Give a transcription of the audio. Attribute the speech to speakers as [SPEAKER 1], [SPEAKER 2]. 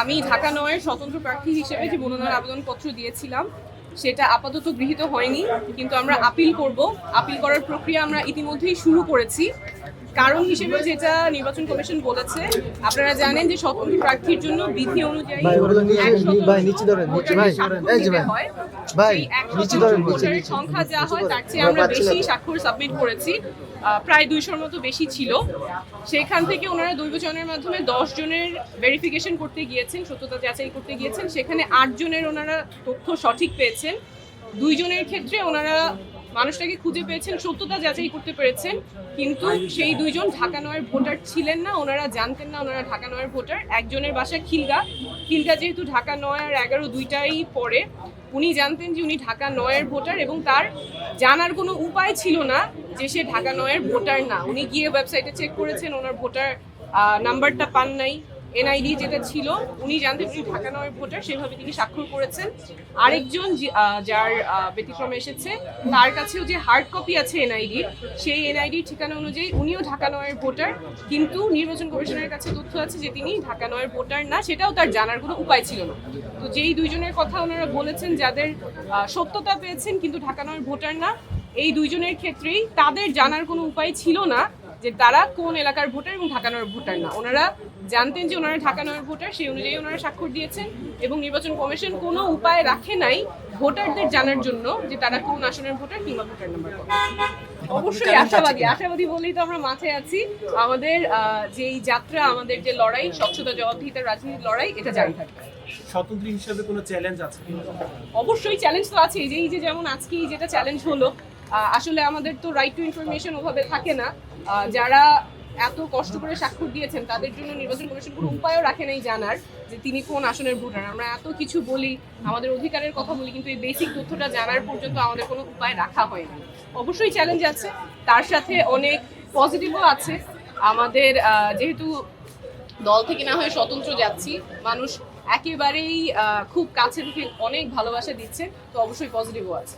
[SPEAKER 1] আমি ঢাকা নয়ের স্বতন্ত্র প্রার্থী হিসেবে যে মনোনয়ন আবেদনপত্র দিয়েছিলাম সেটা আপাতত গৃহীত হয়নি কিন্তু আমরা আপিল করব আপিল করার প্রক্রিয়া আমরা ইতিমধ্যেই শুরু করেছি কারণ হিসেবে যেটা নির্বাচন কমিশন বলেছে আপনারা জানেন যে স্বতন্ত্র প্রার্থীর জন্য বিধি অনুযায়ী। সংখ্যা যা হয় তার চেয়ে
[SPEAKER 2] আমরা।
[SPEAKER 1] বেশি স্বাক্ষর সাবমিট করেছি প্রায় দুইশোর মতো বেশি ছিল। সেখান থেকে ওনারা দৈবচনের মাধ্যমে দশ জনের ভেরিফিকেশন করতে গিয়েছেন, সত্যতা যাচাই করতে গিয়েছেন। সেখানে আট জনের ওনারা তথ্য সঠিক পেয়েছেন। দুইজনের ক্ষেত্রে ওনারা মানুষটাকে খুঁজে পেয়েছেন, সত্যতা যাচাই করতে পেরেছেন। কিন্তু সেই দুইজন ঢাকা নয়ের ভোটার ছিলেন না, ওনারা জানতেন না ওনারা ঢাকা নয়ের ভোটার। একজনের বাসা খিলগা। খিলগা যেহেতু ঢাকা নয় আর এগারো দুইটাই পরে উনি জানতেন যে উনি ঢাকা নয়ের ভোটার এবং তার জানার কোনো উপায় ছিল না। যে সে ঢাকা নয়ের ভোটার না, উনি গিয়ে ওয়েবসাইটে চেক করেছেন, ওনার ভোটার নাম্বারটা পান নাই এনআইডি যেটা ছিল, উনি জানতে উনি ঢাকা নয়ের ভোটার, সেভাবে তিনি স্বাক্ষর করেছেন। আরেকজন যার ব্যতিক্রমে এসেছে, তার কাছেও যে হার্ড কপি আছে এনআইডির সেই এনআইডির ঠিকানা অনুযায়ী উনিও ঢাকা নয়ের ভোটার, কিন্তু নির্বাচন কমিশনের কাছে তথ্য আছে যে তিনি ঢাকা নয়ের ভোটার না, সেটাও তার জানার কোনো উপায় ছিল না। তো যেই দুইজনের কথা ওনারা বলেছেন, যাদের সত্যতা পেয়েছেন, কিন্তু ঢাকা নয়ের ভোটার না এই দুইজনের ক্ষেত্রেই তাদের জানার কোনো উপায় ছিল না যে তারা কোন এলাকার ভোটার এবং ঢাকা নয়ের ভোটার না। ওনারা জানতেন যে ওনারা ঢাকা নয়ের ভোটার সেই অনুযায়ী ওনারা স্বাক্ষর দিয়েছেন এবং নির্বাচন কমিশন কোনো উপায় রাখে নাই ভোটারদের জানার জন্য যে তারা কোন আসনের ভোটার কিংবা ভোটার নাম্বার কত অবশ্যই আশাবাদী আশাবাদী বলেই তো আমরা মাঠে আছি। আমাদের আহ, এই যাত্রা আমাদের যে লড়াই স্বচ্ছতা জবাবদিহিতার রাজনীতির লড়াই এটা জারি থাকবে।
[SPEAKER 3] স্বতন্ত্র হিসেবে কোনো চ্যালেঞ্জ আছে
[SPEAKER 1] অবশ্যই চ্যালেঞ্জ তো আছে এই যে এই যে যেমন আজকে এই যেটা চ্যালেঞ্জ হলো আসলে আমাদের তো রাইট টু ইনফরমেশন ওভাবে থাকে না। যারা এত কষ্ট করে স্বাক্ষর দিয়েছেন, তাদের জন্য নির্বাচন কমিশন কোনো উপায়ও রাখে নাই জানার যে তিনি কোন আসনের ভোটার। আমরা এত কিছু বলি, আমাদের অধিকারের কথা বলি, কিন্তু এই বেসিক তথ্যটা জানার পর্যন্ত আমাদের কোনো উপায় রাখা হয়নি অবশ্যই চ্যালেঞ্জ আছে, তার সাথে অনেক পজিটিভও আছে। আমাদের যেহেতু দল থেকে না হয়ে স্বতন্ত্র যাচ্ছি, মানুষ একেবারেই খুব কাছে থেকে অনেক ভালোবাসা দিচ্ছে, তো অবশ্যই পজিটিভও আছে।